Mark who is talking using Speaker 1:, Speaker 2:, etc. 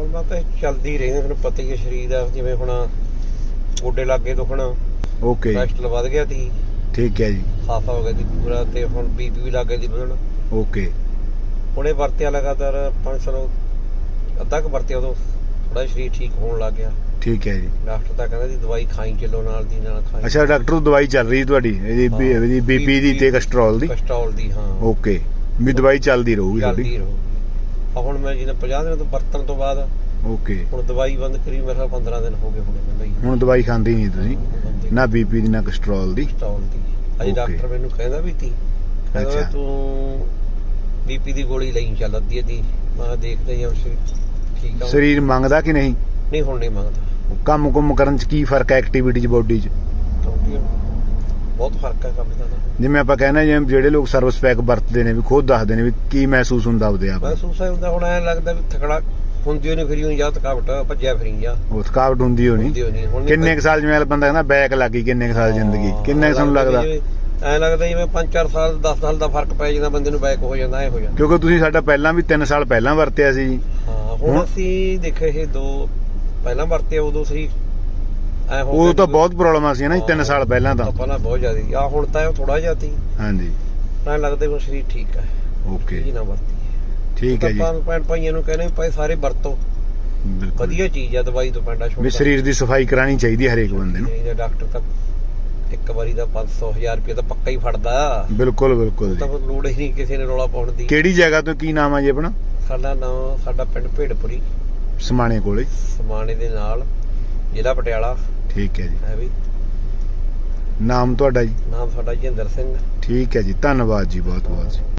Speaker 1: Problem ਤਾਂ ਚੱਲਦੀ ਰਹੀ ਤੁਹਾਨੂੰ ਪਤਾ ਹੀ ਹੈ ਸਰੀਰ ਦਾ ਜਿਵੇਂ ਹੁਣ ਗੋਡੇ ਲੱਗੇ ਦੁਖਣਾ
Speaker 2: ਓਕੇ
Speaker 1: ਕੋਲੇਸਟ੍ਰੋਲ ਵੱਧ ਗਿਆ ਸੀ।
Speaker 2: ਠੀਕ ਹੈ ਜੀ।
Speaker 1: ਸਾਫਾ ਹੋ ਗਿਆ ਸੀ ਪੂਰਾ ਤੇ ਹੁਣ ਬੀਪੀ ਵੀ ਲੱਗੇ ਦੀ ਵਧਣ
Speaker 2: ਓਕੇ
Speaker 1: ਹੁਣੇ ਵਰਤਿਆ ਲਗਾਤਾਰ 500 ਅੱਧਾ ਕੁ ਵਰਤਿਆ ਉਦੋਂ ਥੋੜਾ ਸਰੀਰ ਠੀਕ ਹੋਣ ਲੱਗ ਗਿਆ।
Speaker 2: ਠੀਕ ਹੈ ਜੀ।
Speaker 1: ਡਾਕਟਰ ਤਾਂ ਕਹਿੰਦਾ ਸੀ ਦਵਾਈ ਖਾਈ ਚੱਲੋ ਨਾਲ ਦੀ ਨਾਲ ਖਾਈ।
Speaker 2: ਅੱਛਾ ਡਾਕਟਰ ਤੋਂ ਦਵਾਈ ਚੱਲ ਰਹੀ ਤੁਹਾਡੀ ਇਹਦੀ ਬੀਪੀ ਦੀ ਤੇ ਕੋਲੇਸਟ੍ਰੋਲ ਦੀ?
Speaker 1: ਕਸਟਰੋਲ ਦੀ ਹਾਂ।
Speaker 2: ਓਕੇ ਵੀ ਦਵਾਈ ਚੱਲਦੀ ਰਹੂਗੀ
Speaker 1: ਚੱਲਦੀ
Speaker 2: ਤੁਹਾਡੀ?
Speaker 1: ਰਹੂ ਆ ਹੁਣ ਮੈਂ ਜਿਹਨੇ 50 ਦਿਨਾਂ ਤੋਂ ਵਰਤਣ ਤੋਂ ਬਾਅਦ
Speaker 2: ਓਕੇ।
Speaker 1: ਹੁਣ ਦਵਾਈ ਬੰਦ ਕਰੀ ਮੇਰੇ ਖਿਆਲ 15 ਦਿਨ ਹੋ ਗਏ ਹੁਣ ਮੈਨੂੰ ਲਈ
Speaker 2: ਹੁਣ ਦਵਾਈ ਖਾਂਦੀ ਨਹੀਂ ਤੁਸੀਂ? ਨਾ ਬੀਪੀ ਦੀ ਨਾ ਕੋਲੇਸਟ੍ਰੋਲ ਦੀ?
Speaker 1: ਦੀ। ਅਜੇ. ਡਾਕਟਰ ਮੈਨੂੰ ਕਹਿੰਦਾ ਵੀ ਤੀ। ਕਹਿੰਦਾ
Speaker 2: ਅੱਛਾ।
Speaker 1: ਤੂੰ ਬੀਪੀ ਦੀ ਗੋਲੀ ਲਈ ਚੱਲ ਅੱਧੀ ਅੱਧੀ। ਮੈਂ ਦੇਖਦੇ ਹਾਂ ਸਰੀਰ ਠੀਕ ਆ।
Speaker 2: ਸਰੀਰ ਮੰਗਦਾ ਕਿ ਨਹੀਂ?
Speaker 1: ਨਹੀਂ ਹੁਣ ਨਹੀਂ ਮੰਗਦਾ।
Speaker 2: ਕੰਮ ਕੁੰਮ ਕਰਨ ਚ ਕੀ ਫ਼ਰਕ ਹੈ ਐਕਟੀਵਿਟੀ ਚ ਬੋਡੀ ਚ?
Speaker 1: ਬਹੁਤ ਫ਼ਰਕ ਹੈ ਕੰਮ ਦਾ ਤਾਂ।
Speaker 2: ਜਿਵੇਂ ਆਪਾਂ ਕਹਿੰਦੇ ਜਿਵੇਂ ਜਿਹੜੇ ਲੋਕ ਸਰਵਿਸ ਪੈਕ ਵਰਤਦੇ ਨੇ ਵੀ ਖੁਦ ਦੱਸਦੇ ਨੇ ਵੀ ਕੀ ਮਹਿਸੂਸ ਹੁੰਦਾ ਆਪਦੇ ਆਪ।
Speaker 1: ਮਹਿਸੂਸ ਹੁੰਦਾ ਹੁਣ ਐ ਲੱਗਦਾ ਵੀ ਥਕੜਾ ਹੁੰਦੀ ਨਹੀਂ ਫਿਰੀ ਹੋਈ ਜਾਂ ਥਕਾਵਟ ਭੱਜਿਆ ਫਿਰੀ ਜਾ
Speaker 2: ਉਹ ਥਕਾਵਟ ਹੁੰਦੀ ਹੋਣੀ।
Speaker 1: ਹੋਣੀ ਹੁਣ
Speaker 2: ਕਿੰਨੇ ਕੁ ਸਾਲ ਜਿਵੇਂ ਬੰਦਾ ਕਹਿੰਦਾ ਬੈਕ ਲੱਗੀ ਕਿੰਨੇ ਕੁ ਸਾਲ ਜ਼ਿੰਦਗੀ ਕਿੰਨਾ ਤੁਹਾਨੂੰ ਲੱਗਦਾ?
Speaker 1: ਐ ਲੱਗਦਾ ਜਿਵੇਂ 5-4 ਸਾਲ 10 ਸਾਲ ਦਾ ਫ਼ਰਕ ਪੈ ਜਾਂਦਾ ਬੰਦੇ ਨੂੰ ਬੈਕ ਹੋ ਜਾਂਦਾ ਐ ਹੋ ਜਾਂਦਾ।
Speaker 2: ਕਿਉਂਕਿ ਤੁਸੀਂ ਸਾਡਾ ਪਹਿਲਾਂ ਵੀ 3 ਸਾਲ ਪਹਿਲਾਂ ਵਰਤਿਆ ਸੀ।
Speaker 1: ਹਾਂ ਹੁਣ
Speaker 2: ਹੁਣ-
Speaker 1: ਅਸੀਂ ਦੇਖੇ ਇਹ ਦੋ ਪਹਿਲਾਂ ਵਰਤੇ ਉਦੋਂ ਸਰੀ ਐ ਹੋ
Speaker 2: ਉਦੋਂ
Speaker 1: ਗਿਆ
Speaker 2: ਤਾਂ
Speaker 1: ਜਦੋਂ-
Speaker 2: ਬਹੁਤ ਪ੍ਰੋਬਲਮ ਸੀ ਨਾ ਜੀ 3 ਸਾਲ ਪਹਿਲਾਂ ਤਾਂ।
Speaker 1: ਪਹਿਲਾਂ ਬਹੁਤ ਜ਼ਿਆਦੀ ਆ ਹੁਣ ਤਾਂ ਥੋੜਾ ਜਿਹਾ ਤੀ
Speaker 2: ਹਾਂਜੀ।
Speaker 1: ਐ ਲੱਗਦਾ ਵੀ ਸਰੀਰ ਠੀਕ ਹੈ।
Speaker 2: ਓਕੇ।
Speaker 1: ਜੀ ਨਾ ਵਰਤੀ
Speaker 2: ਠੀਕ ਹੈ ਜੀ।
Speaker 1: ਆਪਾਂ ਭੈਣ ਭਾਈਆਂ ਨੂੰ ਕਹਿੰਦੇ ਭਾਈ ਸਾਰੇ ਵਰਤੋ।
Speaker 2: ਬਿਲਕੁਲ।
Speaker 1: ਵਧੀਆ ਚੀਜ਼ ਆ ਦਵਾਈ ਤੋਂ ਪੈਂਡਾ ਛੋਟਾ।
Speaker 2: ਵੀ ਸਰੀਰ ਦੀ ਸਫ਼ਾਈ ਕਰਾਣੀ ਚਾਹੀਦੀ ਹੈ ਹਰੇਕ ਬੰਦੇ ਨੂੰ।
Speaker 1: ਇਹਦਾ ਡਾਕਟਰ ਤਾਂ ਇੱਕ ਵਾਰੀ ਦਾ 500 1000 ਰੁਪਏ ਤਾਂ ਪੱਕਾ ਹੀ ਫੜਦਾ।
Speaker 2: ਬਿਲਕੁਲ ਬਿਲਕੁਲ
Speaker 1: ਤਾਂ
Speaker 2: ਜੀ।
Speaker 1: ਫਿਰ ਲੋੜ ਹੀ ਨਹੀਂ ਕਿਸੇ ਨੇ ਰੌਲਾ ਪਾਉਣ ਦੀ।
Speaker 2: ਕਿਹੜੀ ਜਗ੍ਹਾ ਤੋਂ ਕੀ ਨਾਮ ਆ ਜੀ ਆਪਣਾ?
Speaker 1: ਸਾਡਾ ਨਾਮ ਸਾਡਾ ਪਿੰਡ ਭੇੜਪੁਰੀ।
Speaker 2: ਸਮਾਣੇ ਕੋਲੇ।
Speaker 1: ਸਮਾਣੇ ਦੇ ਨਾਲ ਜ਼ਿਲ੍ਹਾ ਪਟਿਆਲਾ।
Speaker 2: ਠੀਕ ਹੈ ਜੀ।
Speaker 1: ਹੈ
Speaker 2: ਨਾਮ ਤੁਹਾਡਾ ਜੀ?
Speaker 1: ਨਾਮ ਸਾਡਾ ਜਿੰਦਰ ਸਿੰਘ।
Speaker 2: ਠੀਕ ਹੈ ਜੀ। ਧੰਨਵਾਦ ਜੀ ਬਹੁਤ ਬਹੁਤ ਜੀ।